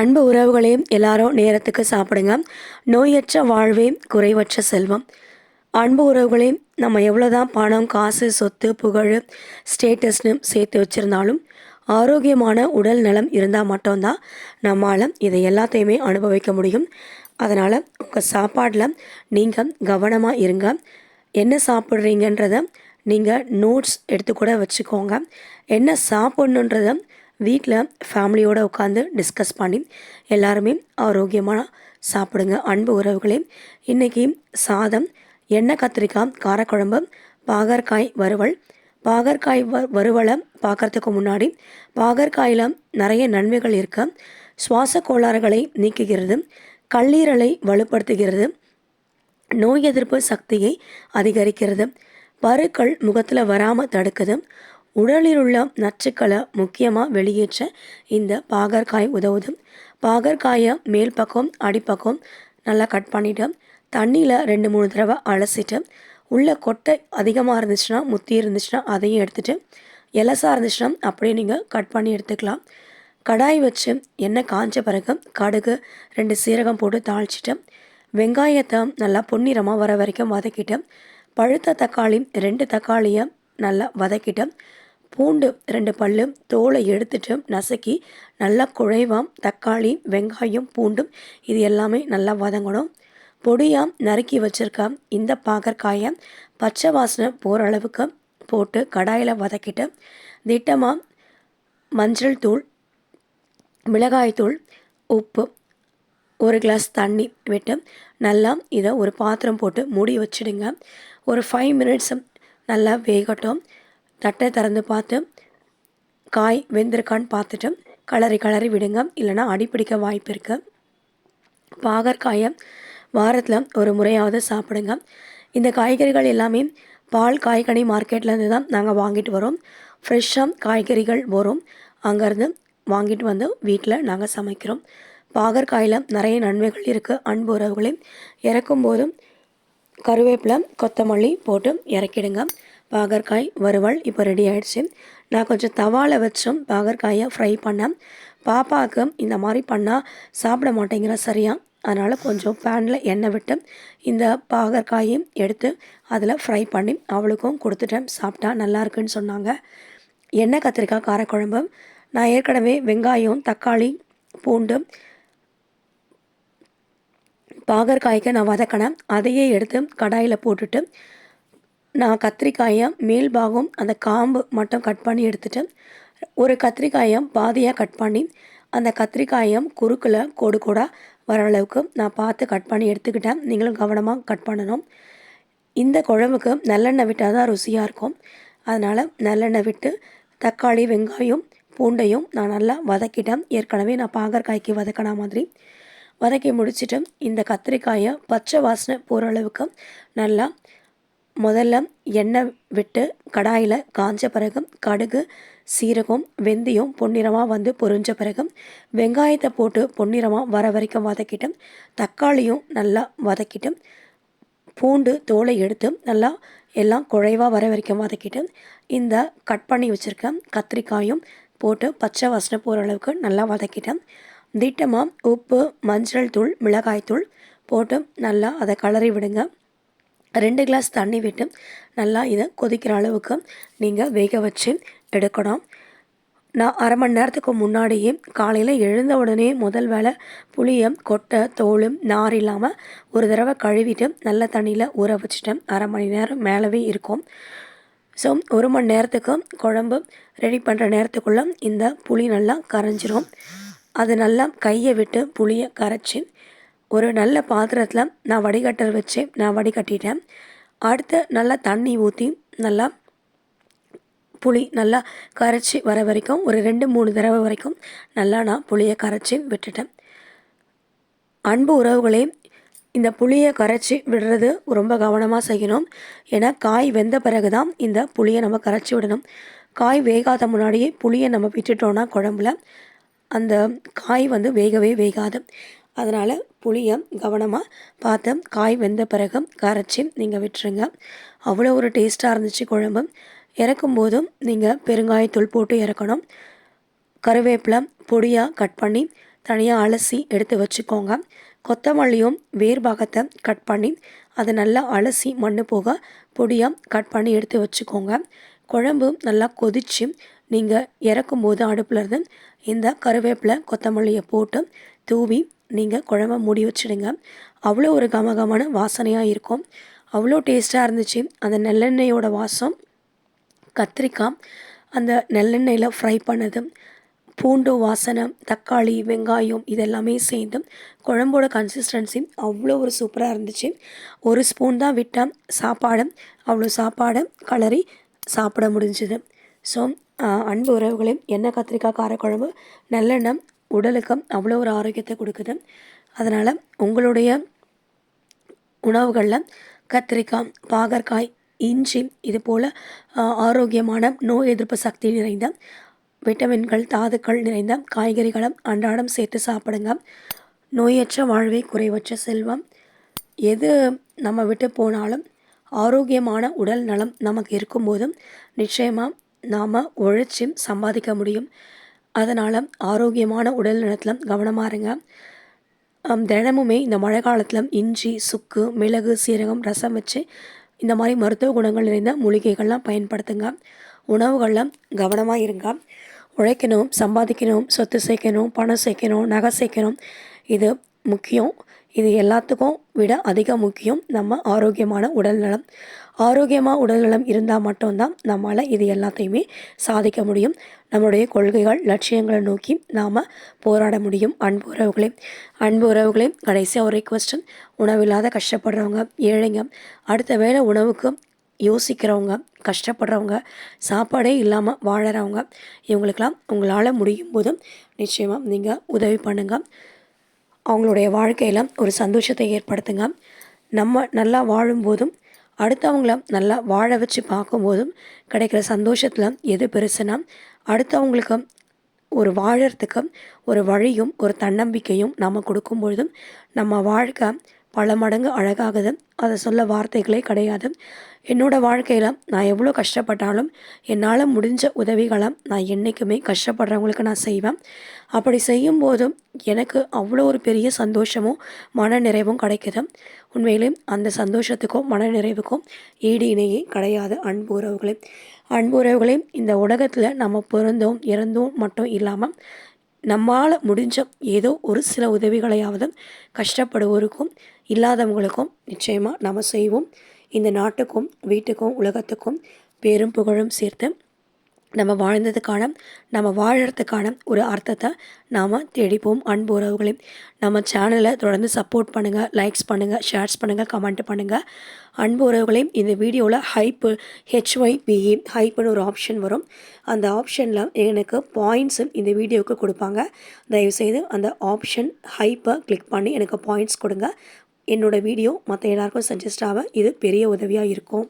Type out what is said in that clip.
அன்பு உறவுகளையும் எல்லாரும் நேரத்துக்கு சாப்பிடுங்க. நோயற்ற வாழ்வே குறைவற்ற செல்வம். அன்பு உறவுகளையும் நம்ம எவ்வளோதான் பணம் காசு சொத்து புகழ் ஸ்டேட்டஸ்னு சேர்த்து வச்சுருந்தாலும் ஆரோக்கியமான உடல் நலம் இருந்தால் மட்டும்தான் நம்மளால் இதை எல்லாத்தையுமே அனுபவிக்க முடியும். அதனால் உங்கள் சாப்பாட்டில் நீங்கள் கவனமாக இருங்க. என்ன சாப்பிட்றீங்கன்றத நீங்கள் நோட்ஸ் எடுத்து கூட வச்சுக்கோங்க. என்ன சாப்பிட்ணுன்றத வீட்டில் ஃபேமிலியோடு உட்காந்து டிஸ்கஸ் பண்ணி எல்லாருமே ஆரோக்கியமாக சாப்பிடுங்க. அன்பு உறவுகளே இன்றைக்கி சாதம் எண்ணெய் கத்திரிக்காய் காரக்குழம்பு பாகற்காய் வறுவல். பாகற்காய் வ வறுவலை பார்க்குறதுக்கு முன்னாடி பாகற்காயில் நிறைய நன்மைகள் இருக்க சுவாச கோளாறுகளை நீக்குகிறது கல்லீரலை வலுப்படுத்துகிறது நோய் எதிர்ப்பு சக்தியை அதிகரிக்கிறது பருக்கள் முகத்தில் வராமல் தடுக்குது உடலில் உள்ள நச்சுக்களை முக்கியமாக வெளியேற்ற இந்த பாகற்காய் உதவுது. பாகற்காயை மேல் பக்கம் அடிப்பக்கம் நல்லா கட் பண்ணிவிட்டு தண்ணியில் ரெண்டு மூணு தடவை அலசிட்டு உள்ள கொட்டை அதிகமாக இருந்துச்சுன்னா முத்தி இருந்துச்சுன்னா அதையும் எடுத்துகிட்டு எலசாக இருந்துச்சுன்னா அப்படியே நீங்கள் கட் பண்ணி எடுத்துக்கலாம். கடாய் வச்சு எண்ணெய் காஞ்ச பிறகு கடுகு ரெண்டு சீரகம் போட்டு தாளிச்சிட்டு வெங்காயத்தை நல்லா பொன்னிறமாக வர வரைக்கும் வதக்கிட்டு பழுத்த தக்காளி ரெண்டு தக்காளியை நல்லா வதக்கிட்டு பூண்டு ரெண்டு பல்லு தோலை எடுத்துட்டு நசுக்கி நல்லா குழைவாம் தக்காளி வெங்காயம் பூண்டும் இது எல்லாமே நல்லா வதங்கணும். பொடியாக நறுக்கி வச்சுருக்க இந்த பாகற்காயை பச்சை வாசனை போகிற அளவுக்கு போட்டு கடாயில் வதக்கிட்டு திட்டமாக மஞ்சள் தூள் மிளகாய்த்தூள் உப்பு ஒரு கிளாஸ் தண்ணி விட்டு நல்லா இதை ஒரு பாத்திரம் போட்டு மூடி வச்சிடுங்க. ஒரு ஃபைவ் மினிட்ஸ் நல்லா வேகட்டும். தட்டை திறந்து பார்த்து காய் வெந்திருக்கான்னு பார்த்துட்டு கலரி கலரி விடுங்க. இல்லைனா அடிப்பிடிக்க வாய்ப்பு இருக்குது பாகற்காயை வாரத்தில் ஒரு முறையாவது சாப்பிடுங்க. இந்த காய்கறிகள் எல்லாமே பால் காய்கனி மார்க்கெட்லேருந்து தான் நாங்கள் வாங்கிட்டு வரோம். ஃப்ரெஷ்ஷாக காய்கறிகள் வரும். அங்கேருந்து வாங்கிட்டு வந்து வீட்டில் நாங்கள் சமைக்கிறோம். பாகற்காயில் நிறைய நன்மைகள் இருக்குது அன்பு உறவுகளையும் இறக்கும்போதும் கருவேப்பிலை கொத்தமல்லி போட்டு இறக்கிடுங்க. பாகற்காய் வறுவல் இப்போ ரெடி ஆகிடுச்சு நான் கொஞ்சம் தவாவில் வச்சும் பாகற்காயை ஃப்ரை பண்ணேன். பாப்பாவுக்கு இந்த மாதிரி பண்ணால் சாப்பிட மாட்டேங்கிற சரியா? அதனால் கொஞ்சம் பேனில் எண்ணெய் விட்டு இந்த பாகற்காயையும் எடுத்து அதில் ஃப்ரை பண்ணி அவளுக்கும் கொடுத்துட்டேன். சாப்பிட்டா நல்லா இருக்குன்னு சொன்னாங்க. எண்ணெய் கத்திரிக்காய் காரக்குழம்பு. நான் ஏற்கனவே வெங்காயம் தக்காளி பூண்டு பாகற்காய்க்கு நான் வதக்கினேன். அதையே எடுத்து கடாயில் போட்டுட்டு நான் கத்திரிக்காயை மேல் பாகம் அந்த காம்பு மட்டும் கட் பண்ணி எடுத்துட்டேன் ஒரு கத்திரிக்காயை பாதியாக கட் பண்ணி அந்த கத்திரிக்காயம் குறுக்கில் கோடு கோடாக வர அளவுக்கு நான் பார்த்து கட் பண்ணி எடுத்துக்கிட்டேன். நீங்களும் கவனமாக கட் பண்ணணும். இந்த குழம்புக்கு நல்லெண்ணெய் விட்டால் தான் ருசியாக இருக்கும். அதனால் நல்லெண்ணெய் விட்டு தக்காளி வெங்காயம் பூண்டையும் நான் நல்லா வதக்கிட்டேன். ஏற்கனவே நான் பாகற்காய்க்கு வதக்கின மாதிரி. வதக்கி முடிச்சுட்டு இந்த கத்திரிக்காயை பச்சை வாசனை போகிற அளவுக்கு நல்லா முதல்ல எண்ணெய் விட்டு கடாயில் காஞ்ச பிறகு கடுகு சீரகம் வெந்தயம் பொன்னிறமாக வந்து பொரிஞ்ச பிறகு வெங்காயத்தை போட்டு பொன்னிறமாக வர வரைக்கும் வதக்கிட்டு தக்காளியும் நல்லா வதக்கிட்டு பூண்டு தோலை எடுத்து நல்லா எல்லாம் குழைவாக வர வரைக்கும் வதக்கிட்டு இந்த கட் பண்ணி வச்சுருக்க கத்திரிக்காயும் போட்டு பச்சை வாசனை போகிற அளவுக்கு நல்லா வதக்கிட்டேன் திட்டமாக உப்பு மஞ்சள் தூள் மிளகாய் தூள் போட்டு நல்லா அதை கலரி விடுங்க. ரெண்டு கிளாஸ் தண்ணி விட்டு நல்லா இதை கொதிக்கிற அளவுக்கு நீங்கள் வேக வச்சு எடுக்கணும். நான் அரை மணி நேரத்துக்கு முன்னாடியே காலையில் எழுந்த உடனே முதல் வேலை புளியை கொட்டை தோல் நார் இல்லாமல் ஒரு தடவை கழுவிட்டு நல்ல தண்ணியில் ஊற வச்சுட்டேன் அரை மணி நேரம் மேலவே இருக்கும். ஸோ ஒரு மணி நேரத்துக்கு குழம்பு ரெடி பண்ணுற நேரத்துக்குள்ளே இந்த புளி நல்லா கரைஞ்சிரும். அது நல்லா கையை விட்டு புளியை கரைச்சி ஒரு நல்ல பாத்திரத்தில் நான் வடிகட்டர் வச்சு நான் வடிகட்டிட்டேன். அடுத்து நல்லா தண்ணி ஊற்றி நல்லா புளி நல்லா கரைச்சி வர வரைக்கும் ஒரு ரெண்டு மூணு தடவை வரைக்கும் நல்லா நான் புளியை கரைச்சி விட்டுட்டேன். அன்பு உறவுகளே இந்த புளியை கரைச்சி விடுறது ரொம்ப கவனமாக செய்யணும். ஏன்னா காய் வெந்த பிறகு தான் இந்த புளியை நம்ம கரைச்சி விடணும். காய் வேகாத முன்னாடியே புளியை நம்ம விட்டுட்டோன்னா குழம்புல அந்த காய் வந்து வேகவே வேகாது. அதனால் புளியை கவனமாக பார்த்து காய் வெந்த பிறகு கரைச்சி நீங்கள் விட்டுருங்க. அவ்வளோ ஒரு டேஸ்ட்டாக இருந்துச்சு குழம்பு. இறக்கும் போதும் நீங்கள் பெருங்காயத்தூள் போட்டு இறக்கணும். கருவேப்பிலை பொடியாக கட் பண்ணி தனியாக அலசி எடுத்து வச்சுக்கோங்க. கொத்தமல்லியும் வேர் பாகத்தை கட் பண்ணி அதை நல்லா அலசி மண்ணு போக பொடியாக கட் பண்ணி எடுத்து வச்சுக்கோங்க. குழம்பு நல்லா கொதித்து நீங்கள் இறக்கும்போது அடுப்பில் இருந்து இந்த கருவேப்பிலை கொத்தமல்லியை போட்டு தூவி நீங்கள் குழம்ப மூடி வச்சிடுங்க. அவ்வளோ ஒரு கமகமான வாசனையாக இருக்கும். அவ்வளோ டேஸ்ட்டாக இருந்துச்சு. அந்த நல்லெண்ணெயோட வாசம் கத்திரிக்காய் அந்த நெல்லெண்ணெயில் ஃப்ரை பண்ணது பூண்டு வாசனை தக்காளி வெங்காயம் இதெல்லாமே சேர்ந்து குழம்போட கன்சிஸ்டன்சி அவ்வளோ ஒரு சூப்பராக இருந்துச்சு. ஒரு ஸ்பூன் தான் விட்டால் சாப்பாடு. அவ்வளோ சாப்பாடு கலரி சாப்பிட முடிஞ்சுது. ஸோ அன்பு உறவுகளையும் எண்ணெய் கத்திரிக்காய் காரக்குழம்பு நல்லெண்ணெய் உடலுக்கு அவ்வளோ ஒரு ஆரோக்கியத்தை கொடுக்குது. அதனால் உங்களுடைய உணவுகளில் கத்திரிக்காய் பாகற்காய் இஞ்சி இது போல் ஆரோக்கியமான நோய் எதிர்ப்பு சக்தி நிறைந்த விட்டமின்கள் தாதுக்கள் நிறைந்த காய்கறிகளை அன்றாடம் சேர்த்து சாப்பிடுங்க. நோயற்ற வாழ்வை குறைவற்ற செல்வம். எது நம்ம விட்டு போனாலும் ஆரோக்கியமான உடல் நலம் நமக்கு இருக்கும்போதும் நிச்சயமாக நாம் உழைச்சி சம்பாதிக்க முடியும். அதனால் ஆரோக்கியமான உடல் நலத்தில் கவனமாக இருங்க. தினமுமே இந்த மழை காலத்தில் இஞ்சி சுக்கு மிளகு சீரகம் ரசம் வச்சு இந்த மாதிரி மருத்துவ குணங்கள் நிறைந்த மூலிகைகள்லாம் பயன்படுத்துங்க. உணவுகளில் கவனமாக இருங்க. உழைக்கணும் சம்பாதிக்கணும் சொத்து சேர்க்கணும் பணம் சேர்க்கணும் நகை சேர்க்கணும். இது முக்கியம். இது எல்லாத்துக்கும் விட அதிக முக்கியம் நம்ம ஆரோக்கியமான உடல் நலம். ஆரோக்கியமாக உடல்நலம் இருந்தால் மட்டும்தான் நம்மளால் இது எல்லாத்தையுமே சாதிக்க முடியும். நம்மளுடைய கொள்கைகள் லட்சியங்களை நோக்கி நாம் போராட முடியும். அன்பு உறவுகளே அன்பு உறவுகளே கடைசியாக ஒரு ரிக்வஸ்டன் உணவில்லாத கஷ்டப்படுறவங்க ஏழைங்க அடுத்த வேளை உணவுக்கு யோசிக்கிறவங்க கஷ்டப்படுறவங்க சாப்பாடே இல்லாமல் வாழறவங்க இவங்களுக்கெல்லாம் உங்களால் முடியும் போதும் நிச்சயமாக நீங்கள் உதவி பண்ணுங்கள் அவங்களுடைய வாழ்க்கையில் ஒரு சந்தோஷத்தை ஏற்படுத்துங்க. நம்ம நல்லா வாழும்போதும் அடுத்தவங்கள நல்லா வாழ வச்சு பார்க்கும்போதும் கிடைக்கிற சந்தோஷத்தில் எது பெருசுனா அடுத்தவங்களுக்கு ஒரு வாழறதுக்கு ஒரு வழியும் ஒரு தன்னம்பிக்கையும் நம்ம கொடுக்கும் பொழுதும் நம்ம வாழ்க்கை பல மடங்கு அழகாகுது அதை சொல்ல வார்த்தைகளே கிடையாது. என்னோடய வாழ்க்கையில் நான் எவ்வளோ கஷ்டப்பட்டாலும் என்னால் முடிஞ்ச உதவிகளை நான் என்றைக்குமே கஷ்டப்படுறவங்களுக்கு நான் செய்வேன். அப்படி செய்யும்போதும் எனக்கு அவ்வளோ ஒரு பெரிய சந்தோஷமும் மன நிறைவும் கிடைக்குது. உண்மையிலே அந்த சந்தோஷத்துக்கும் மன நிறைவுக்கும் ஈடு இணையே கிடையாது அன்பு உறவுகளே. அன்பு உறவுகளே இந்த உலகத்தில் நம்ம பிறந்தோம் இறந்தோம் மட்டும் இல்லாமல் நம்மால் முடிஞ்ச ஏதோ ஒரு சில உதவிகளையாவது கஷ்டப்படுவோருக்கும் இல்லாதவங்களுக்கும் நிச்சயமாக நம்ம செய்வோம். இந்த நாட்டுக்கும் வீட்டுக்கும் உலகத்துக்கும் பேரும் புகழும் சேர்த்து நம்ம வாழ்ந்ததுக்கான நம்ம வாழறதுக்கான ஒரு அர்த்தத்தை நாம் தேடிப்போம். அன்பு நம்ம சேனலை தொடர்ந்து சப்போர்ட் பண்ணுங்கள் லைக்ஸ் பண்ணுங்கள் ஷேர்ஸ் பண்ணுங்கள் கமெண்ட் பண்ணுங்கள் அன்புறவுகளையும் இந்த வீடியோவில் ஹைப்பு ஹெச்ஒய்பிஇ ஹைப்புன்னு ஒரு ஆப்ஷன் வரும். அந்த ஆப்ஷனில் எனக்கு பாயிண்ட்ஸு இந்த வீடியோவுக்கு கொடுப்பாங்க. தயவுசெய்து அந்த ஆப்ஷன் ஹைப்பை கிளிக் பண்ணி எனக்கு பாயிண்ட்ஸ் கொடுங்க. என்னோடய வீடியோ மற்ற எல்லாருக்கும் சஜஸ்ட் ஆக இது பெரிய உதவியாக இருக்கும்.